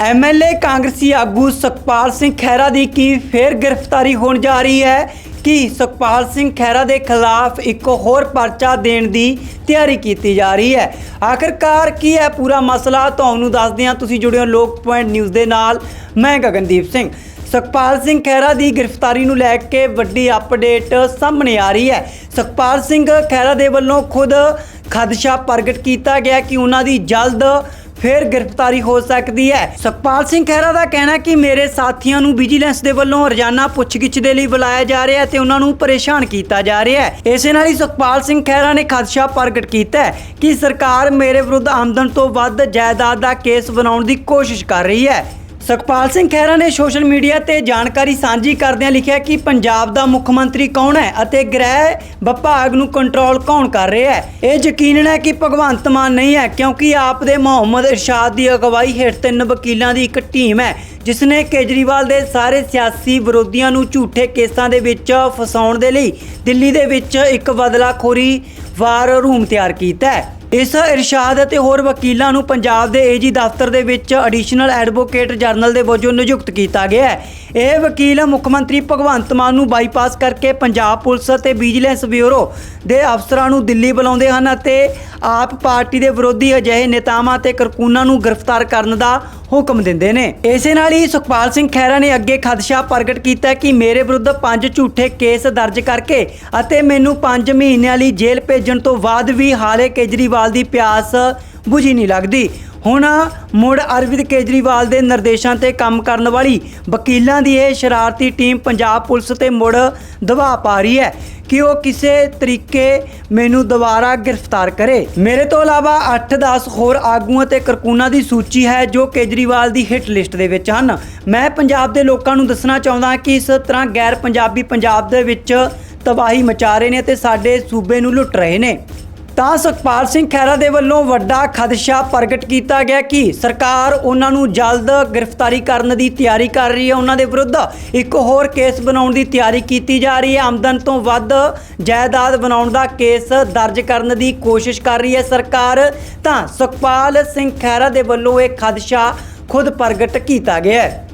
MLA ਕਾਂਗਰਸੀ ਆਗੂ ਸੁਖਪਾਲ ਸਿੰਘ ਖਹਿਰਾ ਦੀ ਕੀ ਫੇਰ ਗ੍ਰਿਫਤਾਰੀ ਹੋਣ ਜਾ ਰਹੀ ਹੈ? ਕਿ ਸੁਖਪਾਲ ਸਿੰਘ ਖਹਿਰਾ ਦੇ ਖਿਲਾਫ ਇੱਕ ਹੋਰ ਪਰਚਾ ਦੇਣ ਦੀ ਤਿਆਰੀ ਕੀਤੀ ਜਾ ਰਹੀ ਹੈ? ਆਖਰਕਾਰ ਕੀ ਹੈ ਪੂਰਾ ਮਸਲਾ? ਤੁਹਾਨੂੰ ਦੱਸਦੇ ਹਾਂ। ਤੁਸੀਂ ਜੁੜੇ ਹੋ ਲੋਕ ਪੁਆਇੰਟ ਨਿਊਜ਼ ਦੇ ਨਾਲ। ਮੈਂ ਗਗਨਦੀਪ ਸਿੰਘ। ਸੁਖਪਾਲ ਸਿੰਘ ਖਹਿਰਾ ਦੀ ਗ੍ਰਿਫਤਾਰੀ ਨੂੰ ਲੈ ਕੇ ਵੱਡੀ ਅਪਡੇਟ ਸਾਹਮਣੇ ਆ ਰਹੀ ਹੈ। ਸੁਖਪਾਲ ਸਿੰਘ ਖਹਿਰਾ ਦੇ ਵੱਲੋਂ ਖੁਦ ਖਦਸ਼ਾ ਪ੍ਰਗਟ ਕੀਤਾ ਗਿਆ ਕਿ ਉਹਨਾਂ ਦੀ ਜਲਦ ਫਿਰ ਗ੍ਰਿਫਤਾਰੀ ਹੋ ਸਕਦੀ ਹੈ। ਸੁਖਪਾਲ ਸਿੰਘ ਖਹਿਰਾ ਦਾ ਕਹਿਣਾ ਹੈ ਕਿ ਮੇਰੇ ਸਾਥੀਆਂ ਨੂੰ ਵਿਜੀਲੈਂਸ ਦੇ ਵੱਲੋਂ ਰੋਜ਼ਾਨਾ ਪੁੱਛਗਿੱਛ ਦੇ ਲਈ ਬੁਲਾਇਆ ਜਾ ਰਿਹਾ ਹੈ ਤੇ ਉਹਨਾਂ ਨੂੰ ਪਰੇਸ਼ਾਨ ਕੀਤਾ ਜਾ ਰਿਹਾ ਹੈ। ਇਸੇ ਨਾਲ ਹੀ ਸੁਖਪਾਲ ਸਿੰਘ ਖਹਿਰਾ ਨੇ ਖਦਸ਼ਾ ਪ੍ਰਗਟ ਕੀਤਾ ਹੈ ਕਿ ਸਰਕਾਰ ਮੇਰੇ ਵਿਰੁੱਧ ਆਮਦਨ ਤੋਂ ਵੱਧ ਜਾਇਦਾਦ ਦਾ ਕੇਸ ਬਣਾਉਣ ਦੀ ਕੋਸ਼ਿਸ਼ ਕਰ ਰਹੀ ਹੈ। ਸੁਖਪਾਲ ਸਿੰਘ ਖਹਿਰਾ ਨੇ ਸੋਸ਼ਲ ਮੀਡੀਆ ਤੇ ਜਾਣਕਾਰੀ ਸਾਂਝੀ ਕਰਦਿਆਂ ਲਿਖਿਆ ਕਿ ਪੰਜਾਬ ਦਾ ਮੁੱਖ ਮੰਤਰੀ ਕੌਣ ਹੈ ਅਤੇ ਗ੍ਰਹਿ ਵਿਭਾਗ ਨੂੰ ਕੰਟਰੋਲ ਕੌਣ ਕਰ ਰਿਹਾ ਹੈ? ਇਹ ਯਕੀਨਨ ਹੈ ਕਿ ਭਗਵੰਤ ਮਾਨ ਨਹੀਂ ਹੈ, ਕਿਉਂਕਿ ਆਪ ਦੇ ਮੁਹੰਮਦ ਇਰਸ਼ਾਦ ਦੀ ਅਗਵਾਈ ਹੇਠ ਤਿੰਨ ਵਕੀਲਾਂ ਦੀ ਇੱਕ ਟੀਮ ਹੈ ਜਿਸ ਨੇ ਕੇਜਰੀਵਾਲ ਦੇ ਸਾਰੇ ਸਿਆਸੀ ਵਿਰੋਧੀਆਂ ਨੂੰ ਝੂਠੇ ਕੇਸਾਂ ਦੇ ਵਿੱਚ ਫਸਾਉਣ ਦੇ ਲਈ ਦਿੱਲੀ ਦੇ ਵਿੱਚ ਇੱਕ ਬਦਲਾਖੋਰੀ ਵਾਰ ਰੂਮ ਤਿਆਰ ਕੀਤਾ ਹੈ। ਇਸ ਇਰਸ਼ਾਦ ਅਤੇ ਹੋਰ ਵਕੀਲਾਂ ਨੂੰ ਪੰਜਾਬ ਦੇ ਏਜੀ ਦਫ਼ਤਰ ਦੇ ਵਿੱਚ ਐਡੀਸ਼ਨਲ ਐਡਵੋਕੇਟ ਜਨਰਲ ਦੇ ਵਜੋਂ ਨਿਯੁਕਤ ਕੀਤਾ ਗਿਆ ਹੈ। ਇਹ ਵਕੀਲ ਮੁੱਖ ਮੰਤਰੀ ਭਗਵੰਤ ਮਾਨ ਨੂੰ ਬਾਈਪਾਸ ਕਰਕੇ ਪੰਜਾਬ ਪੁਲਿਸ ਅਤੇ ਵਿਜੀਲੈਂਸ ਬਿਊਰੋ ਦੇ ਅਫਸਰਾਂ ਨੂੰ ਦਿੱਲੀ ਬੁਲਾਉਂਦੇ ਹਨ ਅਤੇ ਆਪ ਪਾਰਟੀ ਦੇ ਵਿਰੋਧੀ ਅਜਿਹੇ ਨੇਤਾਵਾਂ ਤੇ ਕਰਕੂਨਾਂ ਨੂੰ ਗ੍ਰਿਫਤਾਰ ਕਰਨ ਦਾ ਹੁਕਮ ਦਿੰਦੇ ਨੇ। ਇਸੇ ਨਾਲ ਹੀ ਸੁਖਪਾਲ ਸਿੰਘ ਖਹਿਰਾ ਨੇ ਅੱਗੇ ਖਦਸ਼ਾ ਪ੍ਰਗਟ ਕੀਤਾ ਕਿ ਮੇਰੇ ਵਿਰੁੱਧ ਪੰਜ ਝੂਠੇ ਕੇਸ ਦਰਜ ਕਰਕੇ ਅਤੇ ਮੈਨੂੰ 5 ਮਹੀਨਿਆਂ ਲਈ ਜੇਲ੍ਹ ਭੇਜਣ ਤੋਂ ਬਾਅਦ ਵੀ ਹਾਲੇ ਕੇਜਰੀਵਾਲ ਦੀ ਪਿਆਸ ਬੁਝੀ ਨਹੀਂ ਲੱਗਦੀ। ਹੁਣ ਮੁੜ ਅਰਵਿੰਦ ਕੇਜਰੀਵਾਲ ਦੇ ਨਿਰਦੇਸ਼ਾਂ ਤੇ ਕੰਮ ਕਰਨ ਵਾਲੀ ਵਕੀਲਾਂ ਦੀ ਇਹ ਸ਼ਰਾਰਤੀ ਟੀਮ ਪੰਜਾਬ ਪੁਲਿਸ ਤੇ ਮੁੜ ਦਬਾਅ ਪਾ ਰਹੀ ਹੈ ਕਿ ਉਹ ਕਿਸੇ ਤਰੀਕੇ ਮੈਨੂੰ ਦੁਬਾਰਾ ਗ੍ਰਿਫਤਾਰ ਕਰੇ। ਮੇਰੇ ਤੋਂ ਇਲਾਵਾ 8-10 ਹੋਰ ਆਗੂਆਂ ਤੇ ਕਰਕੂਨਾਂ ਦੀ ਸੂਚੀ ਹੈ ਜੋ ਕੇਜਰੀਵਾਲ ਦੀ ਹਿੱਟ ਲਿਸਟ ਦੇ ਵਿੱਚ ਹਨ। ਮੈਂ ਪੰਜਾਬ ਦੇ ਲੋਕਾਂ ਨੂੰ ਦੱਸਣਾ ਚਾਹੁੰਦਾ ਕਿ ਇਸ ਤਰ੍ਹਾਂ ਗੈਰ ਪੰਜਾਬੀ ਪੰਜਾਬ ਦੇ ਵਿੱਚ ਤਬਾਹੀ ਮਚਾ ਰਹੇ ਨੇ ਤੇ ਸਾਡੇ ਸੂਬੇ ਨੂੰ ਲੁੱਟ ਰਹੇ ਨੇ। ਤਾਂ ਸੁਖਪਾਲ ਸਿੰਘ ਖਹਿਰਾ ਦੇ ਵੱਲੋਂ ਵੱਡਾ ਖਦਸ਼ਾ ਪ੍ਰਗਟ ਕੀਤਾ ਗਿਆ ਕਿ ਸਰਕਾਰ ਉਹਨਾਂ ਨੂੰ ਜਲਦ ਗ੍ਰਿਫਤਾਰੀ ਕਰਨ ਦੀ ਤਿਆਰੀ ਕਰ ਰਹੀ ਹੈ। ਉਹਨਾਂ ਦੇ ਵਿਰੁੱਧ ਇੱਕ ਹੋਰ ਕੇਸ ਬਣਾਉਣ ਦੀ ਤਿਆਰੀ ਕੀਤੀ ਜਾ ਰਹੀ ਹੈ। ਆਮਦਨ ਤੋਂ ਵੱਧ ਜਾਇਦਾਦ ਬਣਾਉਣ ਦਾ ਕੇਸ ਦਰਜ ਕਰਨ ਦੀ ਕੋਸ਼ਿਸ਼ ਕਰ ਰਹੀ ਹੈ ਸਰਕਾਰ। ਤਾਂ ਸੁਖਪਾਲ ਸਿੰਘ ਖਹਿਰਾ ਦੇ ਵੱਲੋਂ ਇਹ ਖਦਸ਼ਾ ਖੁਦ ਪ੍ਰਗਟ ਕੀਤਾ ਗਿਆ ਹੈ।